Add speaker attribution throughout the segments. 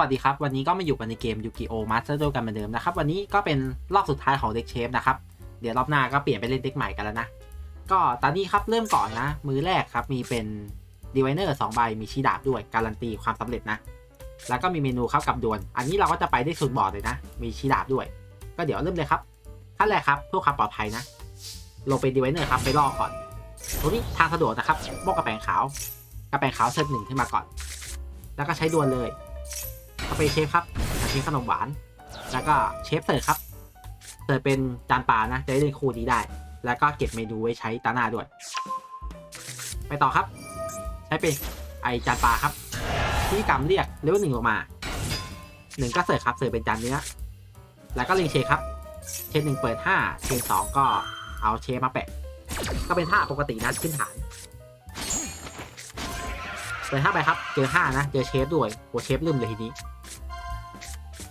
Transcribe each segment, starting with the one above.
Speaker 1: วัสดีครับ วันนี้ก็มาอยู่กันในเกมยูกิโอมาสเตอร์โดกันเหมือนเดิมนะครับ วันนี้ก็เป็นรอบสุดท้ายของเด็กเชฟนะครับ เดี๋ยวรอบหน้าก็เปลี่ยนไปเล่นเด็กใหม่กันแล้วนะ ก็ตอนนี้ครับเริ่มก่อนนะ มือแรกครับมีเป็นดีไวเนอร์สองใบมีชีดาบด้วยการันตีความสำเร็จนะ แล้วก็มีเมนูข้าวกับดวน อันนี้เราก็จะไปได้สุดบอร์ดเลยนะ มีชีดาบด้วย ก็เดี๋ยวเริ่มเลยครับขั้นแรกครับเพื่อความปลอดภัยนะ ลงเป็นดีไวเนอร์ครับไปล่อก่อนตรงนี้ทางสะดวกนะครับบอกกระแปงขาวกระแปงขาวเซตหนึ่งขึ้นมาก่อน แล้วก็ใช้ดวนเลย สเปรย์เชฟครับอาชีพขนมหวาน แล้วก็เชฟเสิร์ฟครับเสิร์ฟเป็นจานปลานะจะได้เล่นคู่นี้ได้ แล้วก็เก็บเมนูไว้ใช้ตาหน้าด้วย ไปต่อครับ ใช้เป็นไอจานปลาครับ ที่กรรมเรียกเลเวลหนึ่งลงมาหนึ่งก็เสิร์ฟครับเสิร์ฟเป็นจานเนื้อแล้วก็ลิงเชฟครับ เชฟหนึ่งเปิดห้าเชฟสองก็เอาเชฟมาแปะ ก็เป็นท่าปกตินะขึ้นฐานเปิดห้าไปครับ เจอห้านะ เจอเชฟด้วยโหเชฟลืมเลยทีนี้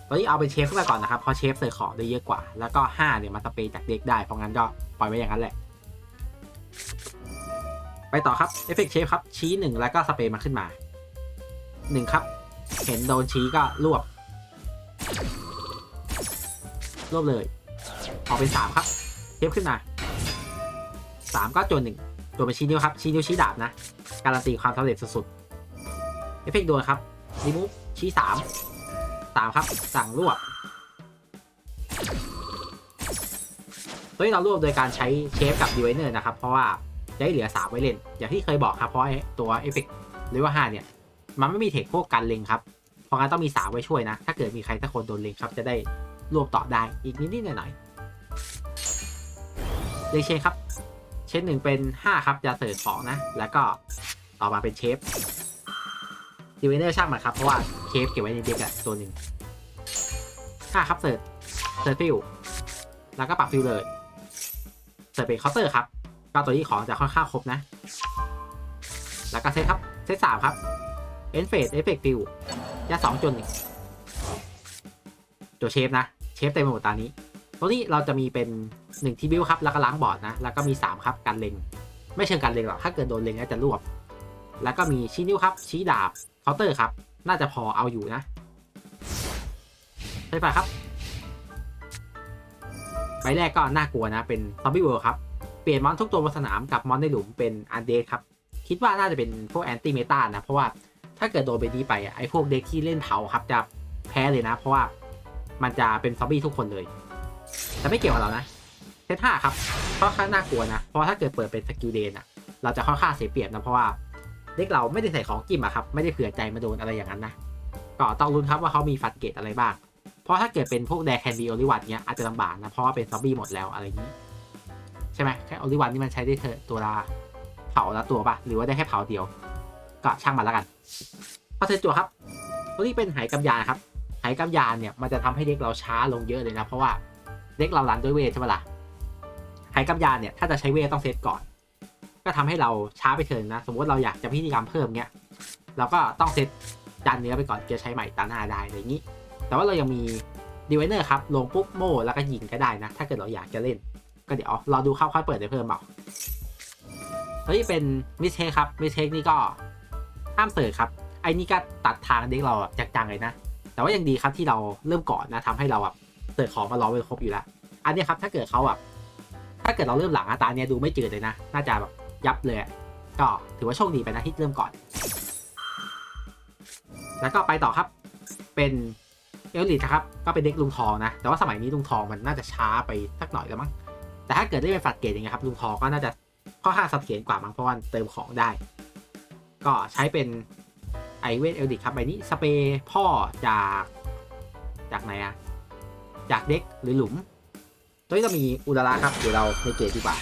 Speaker 1: ตอนนี้เอาเป็นเชฟขึ้นมาก่อนนะครับเพราะเชฟเสิร์ฟของได้เยอะกว่า แล้วก็ห้าเนี่ยมันสเปรย์จากเด็กได้ เพราะงั้นก็ปล่อยไว้อย่างนั้นแหละ ไปต่อครับเอฟเฟกเชฟครับ ชี้หนึ่งแล้วก็สเปรย์มาขึ้นมาหนึ่งครับ เห็นโดนชี้ก็รวบ รวบเลย ออกเป็นสามครับเชฟขึ้นมาสามก็โจนหนึ่งโจนเป็นชี้นิ้วครับ ชี้นิ้วชี้ดาบนะ การันตีความสำเร็จสุดๆเอฟเฟกโดนครับรีมูฟชี้สาม สามครับ สั่งรวบตัวนี้เรารวบโดยการใช้เชฟกับดีไวเนอร์นะครับ เพราะว่าจะได้เหลือสามไว้เล่น อย่างที่เคยบอกครับ เพราะตัวเอฟเฟกต์หรือว่าห้าเนี่ย มันไม่มีเทคพวกการเล็งครับ เพราะงั้นต้องมีสามไว้ช่วยนะ ถ้าเกิดมีใครสักคนโดนเล็งครับ จะได้รวบต่อได้อีกนิดๆหน่อยๆเลงเชนครับ เชฟหนึ่งเป็นห้าครับจะเสิร์ฟของนะ แล้วก็ต่อมาเป็นเชฟดีเวเนอร์ช่างมันครับเพราะว่า ฟเก็บไว้ในเด็กอะตัวหนึ่งห้าครับเสิร์ฟเสิร์ฟฟิลแล้วก็ปรับฟิลเลยเสิร์ฟเป็นเคาน์เตอร์ครับก็ตัวนี้ของจะค่อนข้างครบนะ แล้วก็เซตครับเซตสามครับเอนเฟดเอฟเฟกฟิลยาสองจนหนึ่งตัวเชฟนะ เชฟเต็มไปหมดตานี้ ตัวนี้เราจะมีเป็น1ที่บิวครับ แล้วก็ล้างบอร์ดนะ แล้วก็มี3ครับการเล็ง ไม่เชิงการเล็งหรอก ถ้าเกิดโดนเล็งก็จะรวบ แล้วก็มีชี้นิ้วครับ ชี้ดาบเคาน์เตอร์ครับ น่าจะพอเอาอยู่นะใช่ปะครับ ใบแรกก็น่ากลัวนะ เป็นซอมบี้เวิร์ครับ เปลี่ยนมอนทุกตัวบนสนามกับมอนในหลุมเป็นอันเดครับ คิดว่าน่าจะเป็นพวกแอนตี้เมตานะ เพราะว่าถ้าเกิดโดนไปนี้ไปไอ้พวกเด็กที่เล่นเผาครับจะแพ้เลยนะ เพราะว่ามันจะเป็นซอมบี้ทุกคนเลย แต่ไม่เกี่ยวกับเรานะเซตห้าครับค่อนข้างน่ากลัวนะ เพราะถ้าเกิดเปิดเป็นสกิลเดนอะเราจะค่อนข้างเสียเปรียบนะเพราะว่า เด็กเราไม่ได้ใส่ของกิมอะครับไม่ได้เผื่อใจมาโดนอะไรอย่างนั้นนะก็ต้องลุ้นครับว่าเขามีฟัดเกตอะไรบ้าง เพราะถ้าเกิดเป็นพวกแดแคนดีโอลิวันเนี้ยอาจจะลำบากนะเพราะว่าเป็นซอมบี้หมดแล้วอะไรอย่างนี้ ใช่ไหมแค่โอลิวันนี่มันใช้ได้เธอตัวละเผาละตัวปะหรือว่าได้แค่เผาเดียว ก็ช่างมันแล้วกันพอเซตจั่วครับตัวนี้เป็นไหกำยานครับไหกำยานเนี่ยมันจะทำให้เด็กเราช้าลงเยอะเลยนะเพราะว่าเด็กเรารันด้วยเวทใช่ไหมล่ะไหกำยานเนี่ยถ้าจะใช้เวทต้องเซตก่อน ก็ทำให้เราช้าไปเถินนะ สมมติเราอยากจะพิธีกรรมเพิ่มเงี้ยเราก็ต้องเซตจานเนื้อไปก่อนจะใช้ใหม่ตาหน้าได้อะไรอย่างนี้ แต่ว่าเรายังมีดีไวเนอร์ครับลงปุ๊บโม่แล้วก็ยิงก็ได้นะ ถ้าเกิดเราอยากจะเล่น ก็เดี๋ยวรอดูเข้าค่อยเปิดได้เพิ่มเปล่าเฮ้ยเป็นมิสเทคครับมิสเทคนี่ก็ห้ามเสิร์ฟครับไอ้นี่ก็ตัดทางเด็กเราจากจังเลยนะ แต่ว่ายังดีครับที่เราเริ่มก่อนนะทำให้เราแบบเสิร์ฟของมารอไว้ครบอยู่แล้ว อันนี้ครับถ้าเกิดเขาแบบถ้าเกิดเราเริ่มหลังอะตาเนี้ยดูไม่จืดเลยนะ น่าจะแบบ ยับเลยก็ถือว่าโชคดีไปนะที่เริ่มก่อน แล้วก็ไปต่อครับ เป็นเอลลิทครับ ก็เป็นเด็กลุงทองนะ แต่ว่าสมัยนี้ลุงทองมันน่าจะช้าไปสักหน่อยแล้วมั้ง แต่ถ้าเกิดได้เป็นฝัดเกตอย่างเงี้ยครับลุงทองก็น่าจะค่อนข้างเสถียรกว่ามั้งเพราะว่าเติมของได้ ก็ใช้เป็นไอเวทเอลดิครับใบนี้สเปย์พ่อจากจากไหนอะจากเด็กหรือหลุมตัวนี้จะมีอุดาระครับเดี๋ยวเราในเกตดีกว่า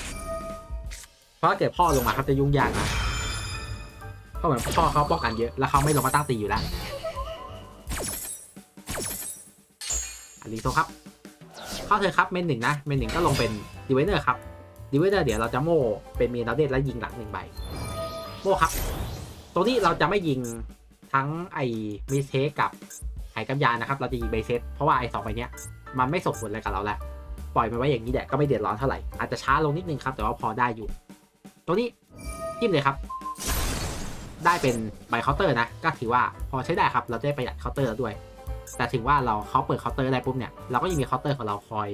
Speaker 1: ราะถ้าเกิดพ่อลงมาครับจะยุ่งยากนะเพราะเหมือนพ่อเขาป้องกันเยอะ แล้วเขาไม่ลงมาตั้งตีอยู่แล้วอันนี้โซครับ เข้าเธอครับเมนหนึ่งนะเมนหนึ่งก็ลงเป็นดีเวเนอร์ครับดีเวเนอร์เดี๋ยวเราจะโม่เป็นเมนดาเดตแล้วยิงหลังหนึ่งใบโม่ครับ ตรงนี้เราจะไม่ยิงทั้งไอ้มิเทคกับไหกำยานนะครับ เราจะยิงเบเซตเพราะว่าไอ้สองใบเนี้ยมันไม่ส่งผลอะไรกับเราแล้ว ปล่อยมันไว้อย่างนี้แหละก็ไม่เดือดร้อนเท่าไหร่ อาจจะช้าลงนิดนึงครับ แต่ว่าพอได้อยู่ ตรงนี้จิ้มเลยครับ ได้เป็นใบเคาน์เตอร์นะ ก็ถือว่าพอใช้ได้ครับ เราได้ประหยัดเคาน์เตอร์แล้วด้วย แต่ถึงว่าเราเขาเปิดเคาน์เตอร์ได้ปุ๊บเนี่ย เราก็ยังมีเคาน์เตอร์ของเราคอย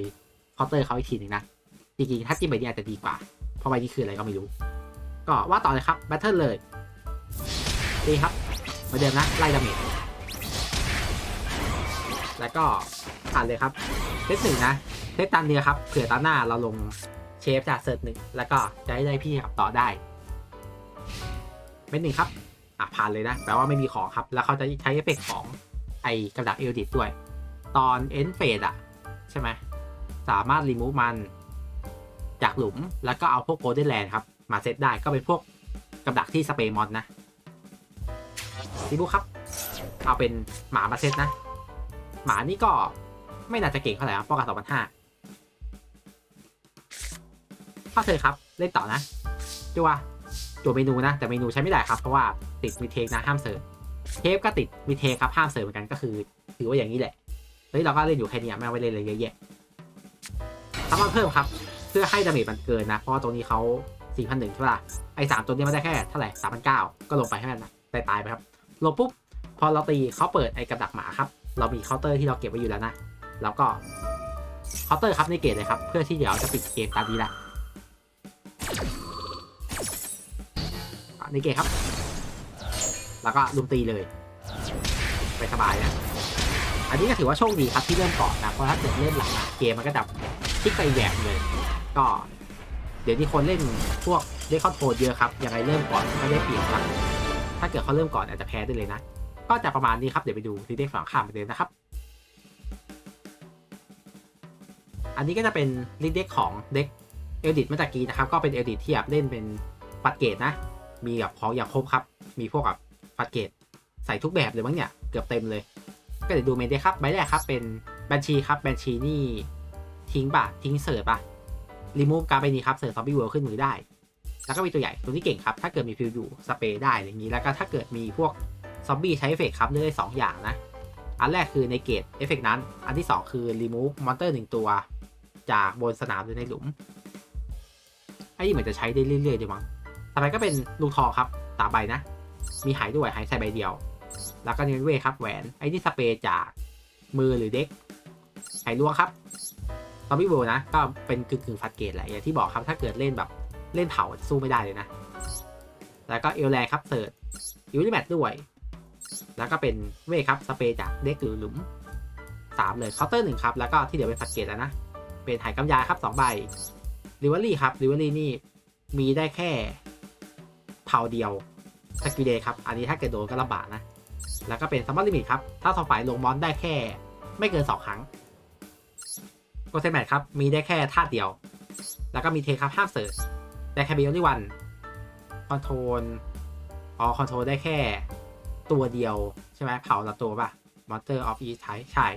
Speaker 1: เคาน์เตอร์เขาอีกทีหนึ่งนะ จริงๆ ถ้าจิ้มใบนี้อาจจะดีกว่า เพราะใบนี้คืออะไรก็ไม่รู้ ก็ว่าต่อเลยครับ แบทเทิลเลย ดีครับเหมือนเดิมนะ ไล่ดาเมจ แล้วก็ผ่านเลยครับ เทสหนึ่งนะ เทสตันเดียครับ เผื่อตาหน้าเราลง เชฟจากเซิร์ฟหนึ่งแล้วก็จะให้ได้พี่ขับต่อได้เป็นหนึ่งครับอะผ่านเลยนะแปลว่าไม่มีของครับ แล้วเขาจะใช้เอฟเฟกของไอ้กระดักเอลดิตด้วย ตอนเอ็นเฟดอะใช่ไหมสามารถรีมูฟมันจากหลุมแล้วก็เอาพวกโกลเด้นแลนด์ครับ มาเซตได้ก็เป็นพวกกับดักที่สเปรย์มอนนะซีบูครับ เอาเป็นหมามาเซตนะ หมานี่ก็ไม่น่าจะเก่งเท่าไหร่ครับป้องกันสองพันห้า ข้อเธอครับ เล่นต่อนะ จัวจัวเมนูนะ แต่เมนูใช้ไม่ได้ครับ เพราะว่าติดมีเทคนะห้ามเสิร์ฟเทปก็ติดมีเทคครับห้ามเสิร์ฟเหมือนกันก็คือ ถือว่าอย่างนี้แหละเฮ้ยเราก็เล่นอยู่แค่นี้ไม่ไปเล่นอะไรเยอะแยะทำมันเพิ่มครับ เพื่อให้ดาเมจมันเกินนะ เพราะตัวนี้เขา4,001ใช่ป่ะไอ้สามตัวนี้มันได้แค่เท่าไหร่3,900ก็ลงไปให้มันนะตายตายไปครับลงปุ๊บพอเราตีเขาเปิดไอ้กับดักหมาครับ เรามีเคาน์เตอร์ที่เราเก็บไว้อยู่แล้วนะ แล้วก็เคาน์เตอร์ครับในเกตเลยครับ เพื่อที่เดี๋ยวจะปิดเกมตามนี้ละอะ ในเกตครับ แล้วก็ลุมตีเลย ไปสบายนะอันนี้ก็ถือว่าโชคดีครับที่เริ่มก่อนนะเพราะถ้าเกิดเริ่มหลังอะเกมมันก็จะพลิกไปอีกแบบเลย ก็เดี๋ยวนี้คนเล่นพวกได้คอนโทรเยอะครับยังไงเริ่มก่อนก็ได้เปรียบครับถ้าเกิดเขาเริ่มก่อนอาจจะแพ้ได้เลยนะ ก็จะประมาณนี้ครับเดี๋ยวไปดูที่เด็กฝั่งข้ามไปเลยนะครับ อันนี้ก็จะเป็นลิเด็กของเด็กเอลดิตเมื่อตะกี้นะครับก็เป็นเอลดิตที่แบบเล่นเป็นฟัดเกตนะ มีแบบของอย่างครบครับ มีพวกแบบฟัดเกตใส่ทุกแบบเลยมั้งเนี่ย เกือบเต็มเลย ก็เดี๋ยวดูเมนเดครับ ใบแรกครับเป็นบัญชีครับบัญชีนี่ทิ้งปะทิ้งเสิร์ฟปะรีมูฟการ์ดใบนี้ครับเสิร์ฟซอมบี้เวิร์ขึ้นมือได้ แล้วก็มีตัวใหญ่ตัวนี้เก่งครับ ถ้าเกิดมีฟิลอยู่สเปรย์ได้อย่างนี้ แล้วก็ถ้าเกิดมีพวกซอมบี้ใช้เอฟเฟกครับเลือกได้สองอย่างนะ อันแรกคือในเกตเอฟเฟกนั้น อันที่ 2 คือรีมูฟมอนเตอร์หนึ่งตัว จากบนสนามหรือในหลุมไอ้นี่เหมือนจะใช้ได้เรื่อยๆเดียมั้ง ต่อไปก็เป็นลูกทองครับสามใบนะ มีหายด้วยหายใส่ใบเดียว แล้วก็เนเวครับแหวน ไอ้นี่สเปรย์จากมือหรือเด็กหายล่วงครับซอมบี้เวิลด์นะ ก็เป็นกึ่งกึ่งฟัดเกตแหละ อย่างที่บอกครับถ้าเกิดเล่นแบบเล่นเผาสู้ไม่ได้เลยนะ แล้วก็เอลแลครับเสิร์ชยูริแมทด้วย แล้วก็เป็นเวครับสเปรย์จากเด็กหรือหลุมสามเลยเคาน์เตอร์หนึ่งครับ แล้วก็ที่เหลือเป็นฟัดเกตแล้วนะ เป็นหายกำยาครับสองใบริวอรี่ครับริวอรี่นี่มีได้แค่ เผาเดียวสกิลเดย์ครับ อันนี้ถ้าเกิดโดนก็ลำบากนะ แล้วก็เป็นซัมมอนลิมิตครับ ถ้าสองฝ่ายลงมอนได้แค่ ไม่เกินสองครั้งโกเซแมทครับ มีได้แค่ธาตุเดียว แล้วก็มีเทครับห้ามเสิร์ชได้แค่เบลลี่วันคอนโทรลอ๋อคอนโทรลได้แค่ตัวเดียว ใช่ไหมเผาละตัวป่ะ Monster of Each Type ใช่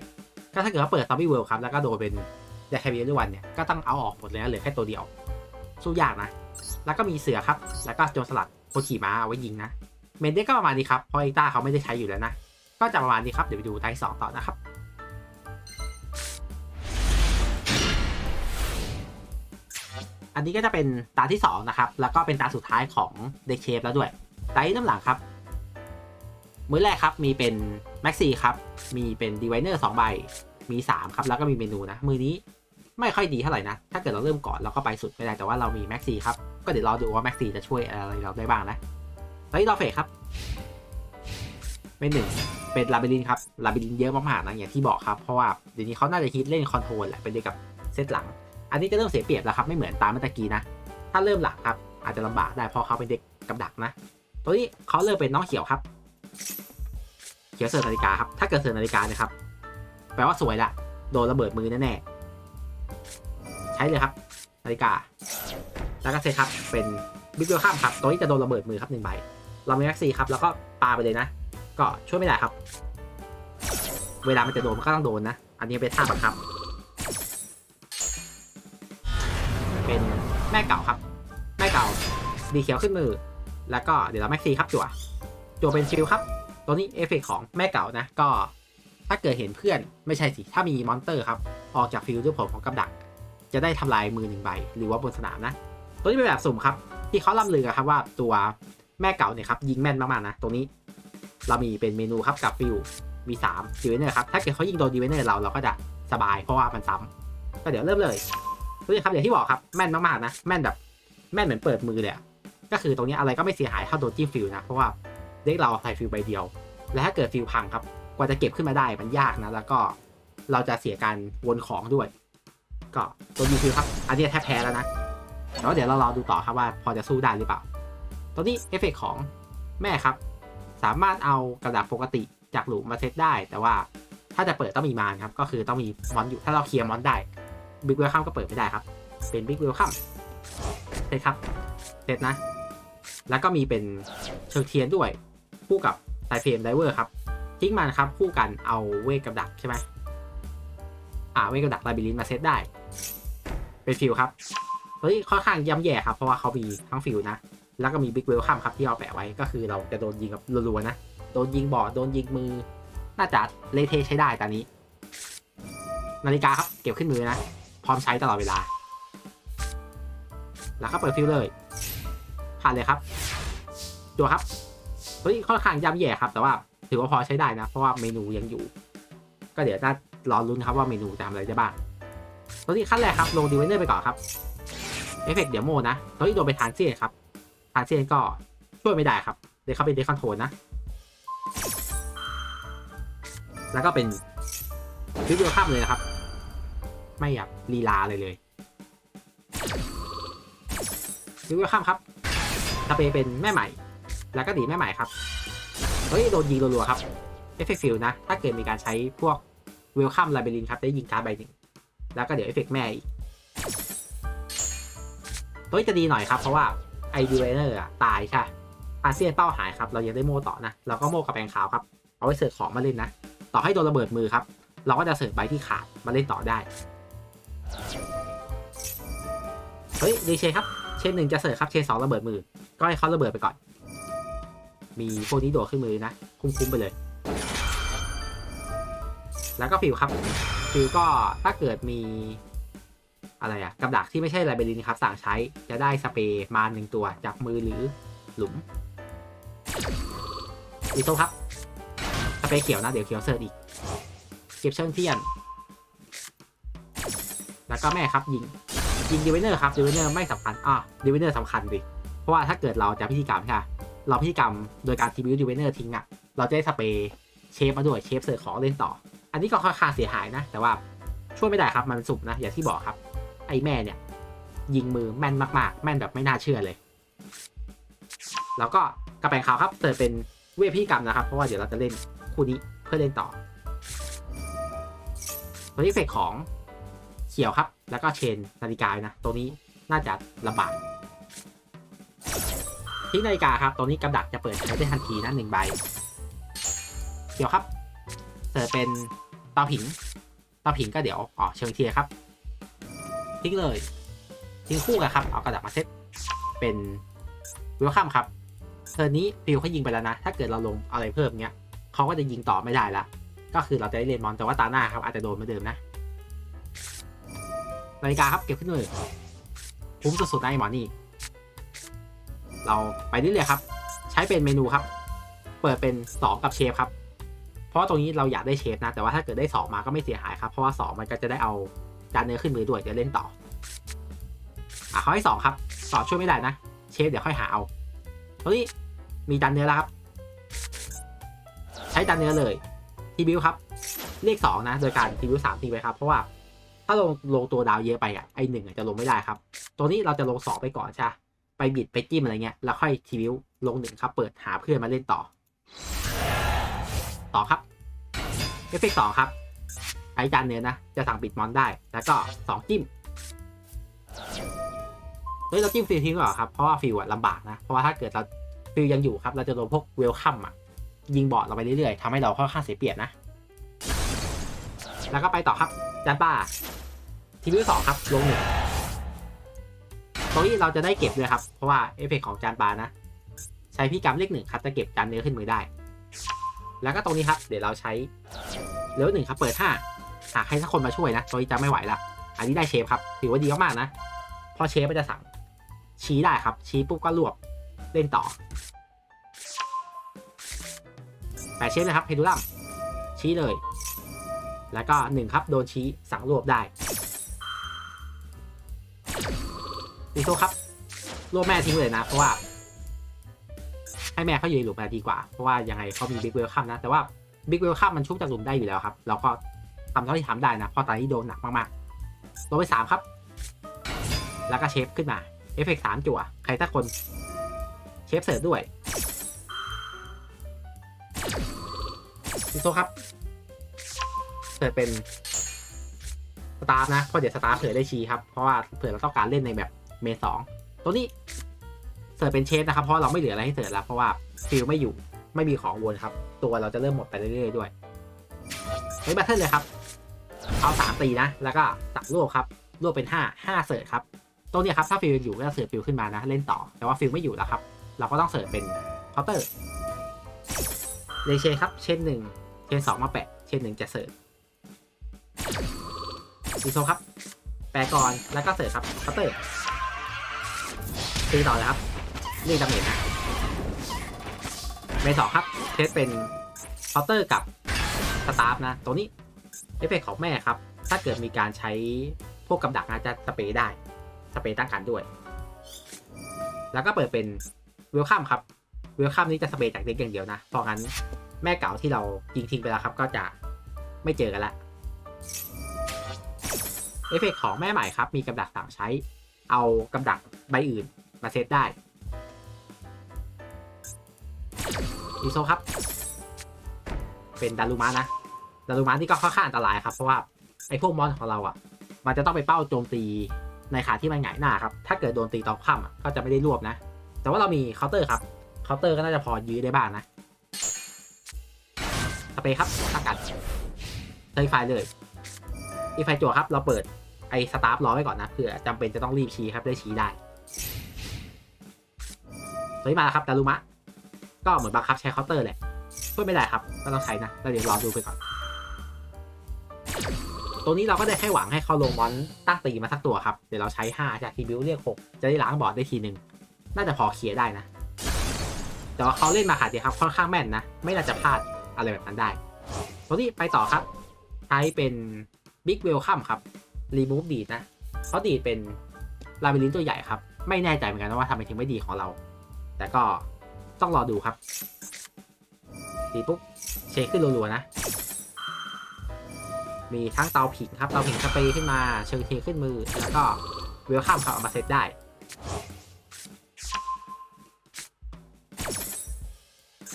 Speaker 1: ก็ถ้าเกิดว่าเปิด Zombie World ครับ แล้วก็โดนเป็นได้แค่เบลลี่วันเนี่ย ก็ต้องเอาออกหมดเลยนะเหลือแค่ตัวเดียว สู้ยากนะ แล้วก็มีเสือครับ แล้วก็โจรสลัด โคขี่ม้าเอาไว้ยิงนะ เมนเดก็ประมาณนี้ครับเพราะเอกต้าเขาไม่ได้ใช้อยู่แล้วนะ ก็จะประมาณนี้ครับ เดี๋ยวไปดูไทสองต่อนะครับอันนี้ก็จะเป็นตาที่ 2 นะครับ แล้วก็เป็นตาสุดท้ายของเด็กเชฟแล้วด้วยตาที่น้ำหลังครับ มื้อแรกครับมีเป็นแม็กซี่ครับ มีเป็นดีไวเนอร์สองใบ มี 3 ครับ แล้วก็มีเมนูนะ มือนี้ ไม่ค่อยดีเท่าไหร่นะ ถ้าเกิดเราเริ่มก่อนเราก็ไปสุดไม่ได้แต่ว่าเรามีแม็กซี่ครับ ก็เดี๋ยวรอดูว่าแม็กซี่จะช่วยอะไรเราได้บ้างนะแล้วที่เราเฟกครับ เป็นหนึ่งเป็นลาบิลินครับลาบิลินเยอะมากๆนะอย่างที่บอกครับ เพราะว่าเดี๋ยวนี้เขาน่าจะคิดเล่นคอนโทรลแหละไปด้วกับเซตหลัง อันนี้จะเริ่มเสียเปรียบแล้วครับไม่เหมือนตามเมื่อกี้นะ ถ้าเริ่มหลังครับ อาจจะลำบากได้เพราะเขาเป็นเด็กกับดักนะ ตัวนี้เขาเริ่มเป็นน้องเขียวครับ เขียวเสือนาฬิกาครับถ้าเกิดเสือนาฬิกาเนะครับแปลว่าสวยละโดนระเบิดมือแน่ๆ ใช้เลยครับนาฬิกา แล้วก็เซตครับ เป็นบิ๊กเวลข้ามครับ ตัวนี้จะโดนระเบิดมือครับหนึ่งใบ เรามีแม็กซี่ครับ แล้วก็ปาไปเลยนะ ก็ช่วยไม่ได้ครับ เวลามันจะโดนมันก็ต้องโดนนะ อันนี้เป็นท่าบังคับ เป็นแม่เก่าครับ แม่เก่า ดีเขียวขึ้นมือ แล้วก็เดี๋ยวเราแม็กซี่ครับจั่วจั่วเป็นชิลครับ ตัวนี้เอฟเฟกของแม่เก่านะ ก็ถ้าเกิดเห็นเพื่อนไม่ใช่สิ ถ้ามีมอนเตอร์ครับ ออกจากฟิลด้วยผลของกับดัก จะได้ทำลายมือหนึ่งใบ หรือว่าบนสนามนะ ตัวนี้เป็นแบบสุ่มครับ ที่เขาล่ำลือกครับว่าตัวแม่เก่าเนี่ยครับยิงแม่นมากๆนะตัวนี้ เรามีเป็นเมนูครับกับฟิลมี3ดีเวนเนอร์ครับถ้าเกิดเขายิงโดนดีเวนเนอร์เราเราก็จะสบายเพราะว่ามันซ้ำก็เดี๋ยวเริ่มเลยตัวนี่ครับอย่างที่บอกครับแม่นมากๆนะแม่นแบบแม่นเหมือนเปิดมือเลยก็คือตรงนี้อะไรก็ไม่เสียหายเท่าโดนจิ้มฟิลนะเพราะว่าเด็กเราใส่ฟิลใบเดียว และถ้าเกิดฟิลพังครับกว่าจะเก็บขึ้นมาได้มันยากนะแล้วก็เราจะเสียการวนของด้วย ก็ตัวยิงฟิลครับ อันนี้แทบแพ้แล้วนะแล้วเดี๋ยวเรารอดูต่อครับว่าพอจะสู้ได้หรือเปล่าตัวนี้เอฟเฟกของแม่ครับ สามารถเอากระดาษปกติจากหลุมมาเซตได้ แต่ว่าถ้าจะเปิดต้องมีมานครับ ก็คือต้องมีมอนอยู่ ถ้าเราเคลียร์มอนได้บิ๊กเวลคัมก็เปิดไม่ได้ครับ เป็นบิ๊กเวลคัมเซตครับเซตนะ แล้วก็มีเป็นเชิงเทียนด้วย คู่กับไซเฟมไดเวอร์ครับ ทิ้งมันครับ คู่กันเอาเวทกับดักใช่ไหมอ่าเวทกับดักลาบิลินมาเซตได้ เป็นฟิลครับเฮ้ยค่อนข้างย่ำแย่ครับเพราะว่าเขามีทั้งฟิลนะ แล้วก็มีบิ๊กเวลคัมครับที่เราแปะไว้ก็คือเราจะโดนยิงกับรัวๆนะ โดนยิงบอดโดนยิงมือ น่าจะเลเทใช้ได้ตอนนี้ นาฬิกาครับเก็บขึ้นมือนะ พร้อมใช้ตลอดเวลา แล้วก็เปิดฟิลเลย ผ่านเลยครับตัวครับเฮ้ยค่อนข้างย่ำแย่ครับ แต่ว่าถือว่าพอใช้ได้นะ เพราะว่าเมนูยังอยู่ ก็เดี๋ยวน่ารอลุ้นครับว่าเมนูจะทำอะไรได้บ้าง ตัวนี้ขั้นแรกครับลงดีเวนเนอร์ไปก่อนครับเอฟเฟกต์เดี๋ยวโมนะตัวนี้โดนไปทานเซียนครับทานเซียนก็ช่วยไม่ได้ครับเดี๋ยวเขาเป็นเดคอนโทรลนะ แล้วก็เป็นวิดีโอภาพเลยนะครับ ไม่อยากลีลาเลยเลยวิดีโอข้ามครับสเปเป็นแม่ใหม่ แล้วก็ดีแม่ใหม่ครับเฮ้ยโดนยิงรัวๆครับเอฟเฟกต์ฟิลนะ ถ้าเกิดมีการใช้พวกเวลคัมไลเบรินครับ ได้ยิงการ์ดใบหนึ่ง แล้วก็เดี๋ยวเอฟเฟกแม่อีกตัวนี้จะดีหน่อยครับ เพราะว่าไอดีเวเนอร์อะตายใช่อาเซียนเป้าหายครับ เรายังได้โม่ต่อนะ เราก็โม่กับแปลงขาวครับ เอาไว้เสิร์ฟของมาเล่นนะ ต่อให้โดนระเบิดมือครับ เราก็จะเสิร์ฟใบที่ขาดมาเล่นต่อได้ เฮ้ยดีเชครับ เชนหนึ่งจะเสิร์ฟครับ เชนสองระเบิดมือ ก็ให้เขาระเบิดไปก่อน มีพวกนี้โดดขึ้นมือนะ คุ้มๆไปเลย แล้วก็ฟิวครับ ฟิวก็ถ้าเกิดมีอะไรอะกับดักที่ไม่ใช่ไลเบรินครับ สั่งใช้จะได้สเปรย์มาหนึ่งตัวจากมือหรือหลุมอีโซครับ สเปรย์เขียวนะ เดี๋ยวเขียวเสิร์ฟอีก เก็บเชิงเทียน แล้วก็แม่ครับยิง ยิงดีเวเนอร์ครับดีเวเนอร์ไม่สำคัญอะดีเวเนอร์สำคัญดิ เพราะว่าถ้าเกิดเราจะพิธีกรรมใช่ไหมเราพิธีกรรมโดยการทีบิวดีเวเนอร์ทิ้งอะเราจะได้สเปรย์เชฟมาด้วยเชฟเสิร์ฟของเล่นต่อ อันนี้ก็ค่อนข้างเสียหายนะ แต่ว่าช่วยไม่ได้ครับมันสุ่มนะอย่างที่บอกครับ ไอ้แม่เนี่ย ยิงมือแม่นมาก ๆ แม่นแบบไม่น่าเชื่อเลย แล้วก็กระแปงขาวครับเสิร์เป็นเวทพิธีกรรมนะครับ เพราะว่าเดี๋ยวเราจะเล่นคู่นี้เพื่อเล่นต่อตัวนี้เฟกของเขียวครับ แล้วก็เชนนาฬิกานะตัวนี้น่าจะลำบากที่นาฬิกาครับตัวนี้กำดักจะเปิดใช้ได้ทันทีนะหนึ่งใบ เขียวครับเสิร์เป็น ตาผิงตาผิงก็เดี๋ยวอ๋อเชิงเทียครับทิ้งเลยทิ้งคู่กันครับเอากระดาษมาเซตเป็นวิลคัมครับเทอร์นี้ฟิวเขายิงไปแล้วนะ ถ้าเกิดเราลงอะไรเพิ่มเงี้ยเขาก็จะยิงต่อไม่ได้ละก็คือเราจะได้เรียนมอนแต่ว่าตาหน้าครับอาจจะโดนเหมือนเดิมนะนาฬิกาครับเก็บขึ้นเลยคุ้มสุดๆนะไอหมอนี่ เราไปเรื่อยๆครับ ใช้เป็นเมนูครับ เปิดเป็น 2 กับเชฟครับ เพราะตรงนี้เราอยากได้เชฟนะ แต่ว่าถ้าเกิดได้ 2 มาก็ไม่เสียหายครับ เพราะว่า 2 มันก็จะได้เอาจานเนื้อขึ้นมือด้วยเดี๋ยวเล่นต่อ อะเขาให้สองครับสองช่วยไม่ได้นะ เชฟเดี๋ยวค่อยหาเอาตรงนี้มีจานเนื้อแล้วครับ ใช้จานเนื้อเลยทีบิวครับเลขสองนะ โดยการทีบิวสามทีไปครับ เพราะว่าถ้าลงลงตัวดาวเยอะไปอะไอหนึ่งจะลงไม่ได้ครับ ตัวนี้เราจะลงสองไปก่อนใช่ไปบิดไปจิ้มอะไรเงี้ยแล้วค่อยทีวิวลงหนึ่งครับ เปิดหาเพื่อนมาเล่นต่อ ต่อครับเอฟเฟกต์สองครับไอจานเนื้อนะ จะสั่งปิดมอนได้ แล้วก็สองจิ้มเฮ้ยเราจิ้มฟิลทิ้งเหรอครับ เพราะว่าฟิลอะลำบากนะ เพราะว่าถ้าเกิดเราฟิลยังอยู่ครับ เราจะโดนพวกเวลคัมอะยิงบอดเราไปเรื่อยๆทำให้เราค่อนข้างเสียเปรียบนะ แล้วก็ไปต่อครับจานป้าทีวิวสองครับลงหนึ่งตรงนี้เราจะได้เก็บเลยครับ เพราะว่าเอฟเฟกต์ของจานปลานะ ใช้พี่กรรมเลขหนึ่งครับจะเก็บจานเนื้อขึ้นมือได้ แล้วก็ตรงนี้ครับ เดี๋ยวเราใช้เลเวลหนึ่งครับ เปิดห้าหากให้สักคนมาช่วยนะตัวนี้จะไม่ไหวละ อันนี้ได้เชฟครับ ถือว่าดีมากๆนะ พอเชฟก็จะสั่ง ชี้ได้ครับ ชี้ปุ๊บก็รวบ เล่นต่อแปดเชฟเลยครับเพดูลัมเชชี้เลย แล้วก็หนึ่งครับ โดนชี้สั่งรวบได้ดีโซครับรวบแม่ทิ้งเลยนะ เพราะว่า ให้แม่เขาอยู่ในหลุมมาดีกว่า เพราะว่ายังไงเขามีบิ๊กเวลคัมนะ แต่ว่าบิ๊กเวลคัมมันชุบจากหลุมได้อยู่แล้วครับ เราก็ทำเท่าที่ทำได้นะพราะตอนนี้โดนหนักมากๆลงไปสามครับ แล้วก็เชฟขึ้นมา เอฟเฟกสามจั่ว ใครสักคน เชฟเสิร์ฟด้วยดิโซครับ เสิร์ฟเป็นสตาฟนะเพราะเดี๋ยวสตาฟเผื่อได้ชีครับ เพราะว่าเผื่อเราต้องการเล่นในแบบเมสองตัวนี้ ร์เป็นเชฟนะครับเพราะเราไม่เหลืออะไรให้เสิร์ฟแล้วเพราะว่าฟิลไม่อยู่ไม่มีของวนครับ ตัวเราจะเริ่มหมดไปเรื่อยๆด้วยเฮ้ยแบทเทิลเลยครับ เอาสามตีนะ แล้วก็ตัดรวบครับรวบเป็นห้าห้าเสิร์ฟครับตัวนี้ครับถ้าฟิลอยู่ก็จะเสิร์ฟฟิลขึ้นมานะ เล่นต่อแต่ว่าฟิลไม่อยู่แล้วครับ เราก็ต้องเสิร์ฟเป็นเคาน์เตอร์เลเชนครับ เชนหนึ่งเชนสองมาแปะ เชนหนึ่งจะเสิร์ฟดีโซครับ แปะก่อนแล้วก็เสิร์ฟครับเคาน์เตอร์ตีต่อเลยครับ นี่ดาเมจนะเมสองครับเทสเป็นเคาน์เตอร์กับสตาฟนะ ตัวนี้เอฟเฟกต์ของแม่ครับ ถ้าเกิดมีการใช้พวกกำดักนะจะสเปรย์ได้ สเปรย์ตั้งกันด้วย แล้วก็เปิดเป็นเวลคัมครับเวลคัมนี้จะสเปรย์จากเด็กอย่างเดียวนะ เพราะงั้นแม่เก่าที่เรายิงทิ้งไปแล้วครับ ก็จะไม่เจอกันละเอฟเฟกต์ของแม่ใหม่ครับ มีกำดักต่างใช้ เอากำดักใบอื่นมาเซตได้ อีโซครับ เป็นดารุมะนะ ดารุมะนี่ก็ค่อนข้างอันตรายครับ เพราะว่าไอ้พวกมอนของเราอะ มันจะต้องไปเป้าโจมตีในขาที่มันหงายหน้าครับ ถ้าเกิดโดนตีตอนคว่ำก็จะไม่ได้รวบนะ แต่ว่าเรามีเคาน์เตอร์ครับ เคาน์เตอร์ก็น่าจะพอยื้อได้บ้างนะ สเปรย์ครับอากาศเทยไฟเลย อีไฟจั่วครับ เราเปิดไอ้สตาร์ฟรอไว้ก่อนนะ เผื่อจำเป็นจะต้องรีบชี้ครับ ได้ชี้ได้เฮ้ยมาแล้วครับดารุมะ ก็เหมือนบังคับใช้เคาน์เตอร์แหละช่วยไม่ได้ครับก็ต้องใช้นะแล้วเดี๋ยวรอดูไปก่อนตัวนี้เราก็ได้แค่หวังให้เขาลงมอนตั้งตีมาสักตัวครับ เดี๋ยวเราใช้ 5 จากทีบิวเรียก 6 จะได้ล้างบอร์ดได้ทีหนึ่งน่าจะพอเคลียร์ได้นะ แต่ว่าเขาเล่นมาขาดเดียวครับค่อนข้างแม่นนะ ไม่น่าจะพลาดอะไรแบบนั้นได้ตัวนี้ไปต่อครับ ใช้เป็น Big Welcome ครับ Remove ดีดนะเขาดีดเป็นลาบิลินตัวใหญ่ครับ ไม่แน่ใจเหมือนกันว่าทำไมถึงไม่ดีของเรา แต่ก็ ต้องรอดูครับดีปุ๊บเช็คขึ้นรัวๆนะ มีทั้งเตาผิงครับ เตาผิงสเปรย์ขึ้นมา เชิงเทขึ้นมือ แล้วก็เวลคัมครับเอามาเซตได้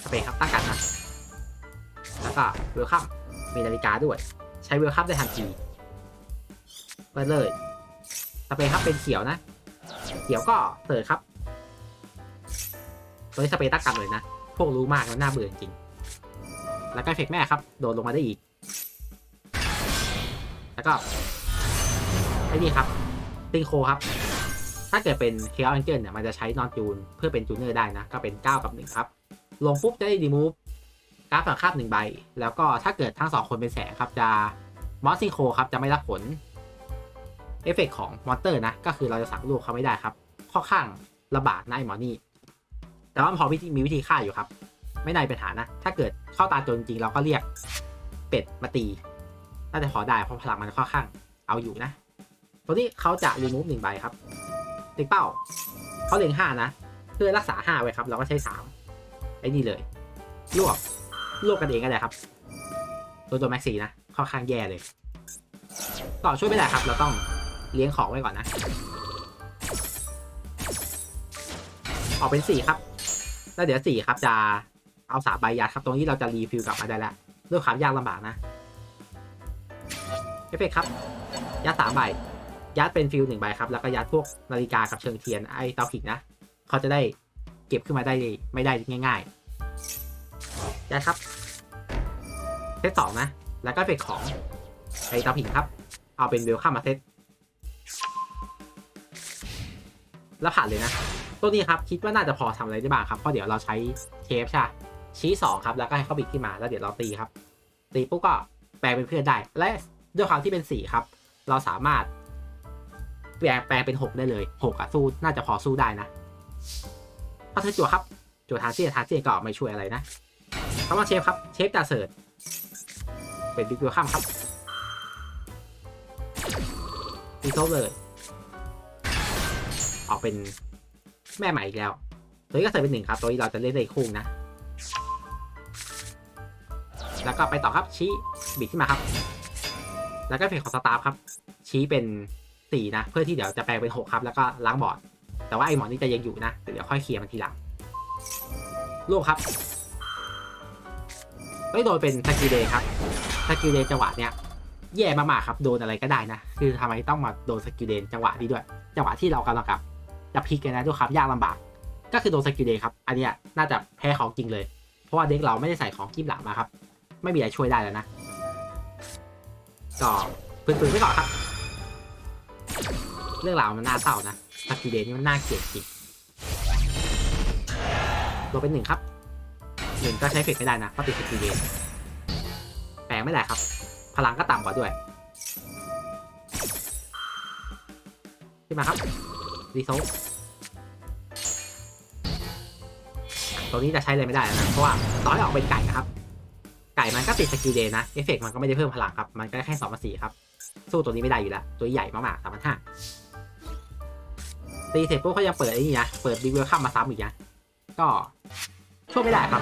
Speaker 1: สเปรย์ครับตั้งกันนะ แล้วก็เวลคัมมีนาฬิกาด้วย ใช้เวลคัมได้ทันทีเปิดเลย สเปรย์ครับเป็นเขียวนะ เขียวก็เสิร์ฟครับ ตัวนี้สเปรตั้งกันเลยนะ พวกรู้มากแล้วน่าเบื่อจริง แล้วก็เฟกแม่ครับ โดดลงมาได้อีก แล้วก็ไอ้นี่ครับติงโคครับ ถ้าเกิดเป็นเคอ a แองเกิลเนี่ยมันจะใช้นอนจูนเพื่อเป็นจูเนอร์ได้นะ ก็เป็น 9 กับ 1 ครับ ลงปุ๊บจะได้ดีมูฟกราฟสังคาบหนึ่งใบ แล้วก็ถ้าเกิดทั้งสองคนเป็นแสงครับจะมอสซิงโคครับจะไม่รับผลเอฟเฟกของมอนเตอร์นะ ก็คือเราจะสั่งลูกเขาไม่ได้ครับ ข้อข้างระบาดนะไอหมอนี่ แต่ว่าพอวิธีมีวิธีฆ่าอยู่ครับ ไม่ได้ปัญหานะ ถ้าเกิดเข้าตาจนจริงเราก็เรียกเป็ดมาตี น่าจะพอได้เพราะพลังมันค่อนข้างเอาอยู่นะ ตัวนี้เขาจะรีมูฟหนึ่งใบครับติ๊กเป้าเขาเล็งห้านะ เพื่อรักษาห้าไว้ครับ เราก็ใช้สามไอ้นี่เลยรวบรวบกันเองก็ได้ครับ ตัวตัวแม็กซี่นะค่อนข้างแย่เลย ต่อช่วยไม่ได้ครับ เราต้องเลี้ยงของไว้ก่อนนะ ออกเป็นสี่ครับ แล้วเดี๋ยวสี่ครับจะเอาสามใบยัดครับตรงนี้เราจะรีฟิลกลับมาได้แล้วด้วยความยากลำบากนะเอฟเฟกครับ ยัดสามใบ ยัดเป็นฟิลหนึ่งใบครับ แล้วก็ยัดพวกนาฬิกากับเชิงเทียนไอ้เตาผิงนะ เขาจะได้เก็บขึ้นมาได้ไม่ได้ง่ายๆยัดครับเซตสองนะ แล้วก็เอฟกของไอ้เตาผิงครับ เอาเป็นเวลคัมมาเซตแล้วผ่านเลยนะ ตัวนี้ครับคิดว่าน่าจะพอทำอะไรได้บ้างครับเพราะเดี๋ยวเราใช้เทปใช่ชี้สองครับแล้วก็ให้เขาบิดขึ้นมาแล้วเดี๋ยวเราตีครับ ตีปุ๊บก็แปลงเป็นเพื่อนได้ และด้วยความที่เป็นสี่ครับ เราสามารถ แปลงแปลงเป็นหกได้เลยหกอะสู้น่าจะพอสู้ได้นะพอเธอจั่วครับจั่วทาเซียทาเซียก็ไม่ช่วยอะไรนะคำว่าเชฟครับเชฟจะเสิร์ชเป็นบิ๊กเวลคัมครับดีโซเลยออกเป็น แม่ใหม่อีกแล้ว ตัวนี้ก็เสร็จเป็นหนึ่งครับ ตัวนี้เราจะเล่นในคู่นะ แล้วก็ไปต่อครับชี้บิดขึ้นมาครับ แล้วก็เพจของสตาฟครับ ชี้เป็นสี่นะ เพื่อที่เดี๋ยวจะแปลงเป็นหกครับ แล้วก็ล้างบอร์ด แต่ว่าไอหมอนนี่จะยังอยู่นะ เดี๋ยวค่อยเคลียร์มันทีหลังรวบครับไม่โดนเป็นสกิลเดย์ครับสกิลเดย์จังหวะเนี้ยแย่มากๆครับ โดนอะไรก็ได้นะ คือทำไมต้องมาโดนสกิลเดย์จังหวะนี้ด้วย จังหวะที่เรากำลังกับ จะพลิกกันนะด้วยครับยากลำบาก ก็คือโดนสกิลเดย์ครับ อันนี้น่าจะแพ้ของจริงเลย เพราะว่าเด็กเราไม่ได้ใส่ของกิมหลังมาครับ ไม่มีอะไรช่วยได้แล้วนะ ก็ปืนๆไปก่อนครับ เรื่องราวมันน่าเศร้านะสกิลเดย์นี่มันน่าเกลียดจริงลงเป็นหนึ่งครับหนึ่งก็ใช้เฟกไม่ได้นะเพราะติดสกิลเดย์แปลงไม่ได้ครับ พลังก็ต่ำกว่าด้วย ขึ้นมาครับ รีโซตัวนี้จะใช้อะไรไม่ได้นะเพราะว่าต่อให้ออกเป็นไก่นะครับ ไก่มันก็ติดสกิลเดย์นะเอฟเฟกมันก็ไม่ได้เพิ่มพลังครับ มันก็แค่สองมาสี่ครับ สู้ตัวนี้ไม่ได้อยู่แล้ว ตัวใหญ่มากๆสามพันห้าตีเสร็จปุ๊บเขายังเปิดไอ้นี่นะ เปิดบิ๊กเวลคัมมาซ้ำอีกนะ ก็ช่วยไม่ได้ครับ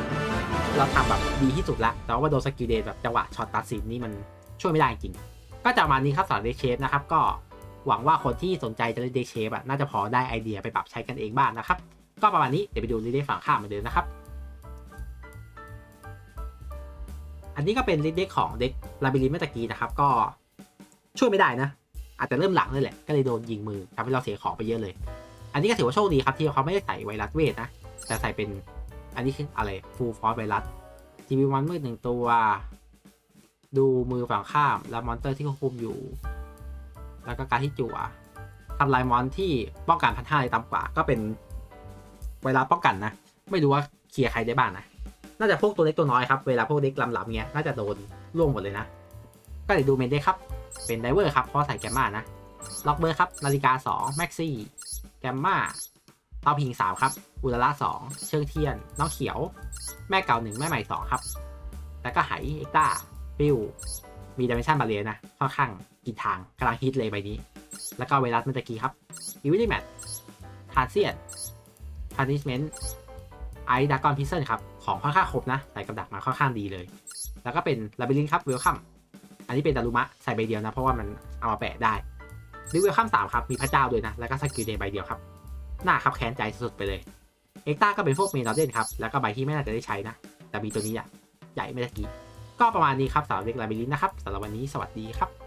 Speaker 1: เราทำแบบดีที่สุดแล้วแต่ว่าโดนสกิลเดย์แบบจังหวะช็อตตัดสินนี่มันช่วยไม่ได้จริง ก็จะมานี้ครับสำหรับเดชเชฟนะครับก็ หวังว่าคนที่สนใจจะเล่นเดชเชฟอะน่าจะพอได้ไอเดียไปปรับใช้กันเองบ้างนะครับ ก็ประมาณนี้เดี๋ยวไปดูลิเดฝั่งข้ามเหมือนเดิมนะครับ อันนี้ก็เป็นลิเดของเด็กลาบิลินเมื่อตะกี้นะครับ ก็ช่วยไม่ได้นะ อาจจะเริ่มหลังเลยแหละ ก็เลยโดนยิงมือทำให้เราเสียของไปเยอะเลย อันนี้ก็ถือว่าโชคดีครับที่เขาไม่ได้ใส่ไวรัสเวทนะแต่ใส่เป็นอันนี้คืออะไรฟูลฟอร์ไวรัสทีวีมอนมืดหนึ่งตัว ดูมือฝั่งข้ามและมอนเตอร์ที่ควบคุมอยู่ แล้วก็การที่จั่วทำลายมอนที่ป้องกันพันห้าต่ำกว่า ก็เป็นไวรัสป้องกันนะ ไม่รู้ว่าเคลียร์ใครได้บ้างนะ น่าจะพวกตัวเล็กตัวน้อยครับ เวลาพวกเด็กลำๆเงี้ย น่าจะโดนล่วงหมดเลยนะ ก็เดี๋ยวดูเมนได้ครับ เป็นไดเวอร์ครับ เพราะใส่แกมมานะ ล็อกเบอร์ครับ นาฬิกา2แม็กซี่ แกมมาเตาพิง 3 ครับ อุลาระ2เชิงเทียน น้องเขียว แม่เก่า1แม่ใหม่ 2 ครับ แล้วก็ไหเอ็กต้าปิว มีดิเมนชันบาเรียนะค่อนข้างกินทางกำลังฮิตเลยใบนี้ แล้วก็ไวรัสเมื่อตะกี้ครับอีวิลิแมททานเซียนพานิชเมนต์ไอดากอนพิซเซนครับ ของค่อนข้างครบนะ ใส่กับดักมาค่อนข้างดีเลย แล้วก็เป็นลาบิลินครับเวลคัมอันนี้เป็นดารุมะใส่ใบเดียวนะ เพราะว่ามันเอามาแปะได้ดิเวลคัมสามครับ มีพระเจ้าด้วยนะ แล้วก็สกิลเดย์ใบเดียวครับ หน้าครับแค้นใจสุดๆไปเลยเอ็กต้าก็เป็นพวกเมนอเดนครับ แล้วก็ใบที่ไม่น่าจะได้ใช้นะ แต่มีตัวนี้อะใหญ่ไม่ตะกี้ ก็ประมาณนี้ครับสำหรับเล็กลาบิลินนะครับสำหรับวันนี้สวัสดีครับ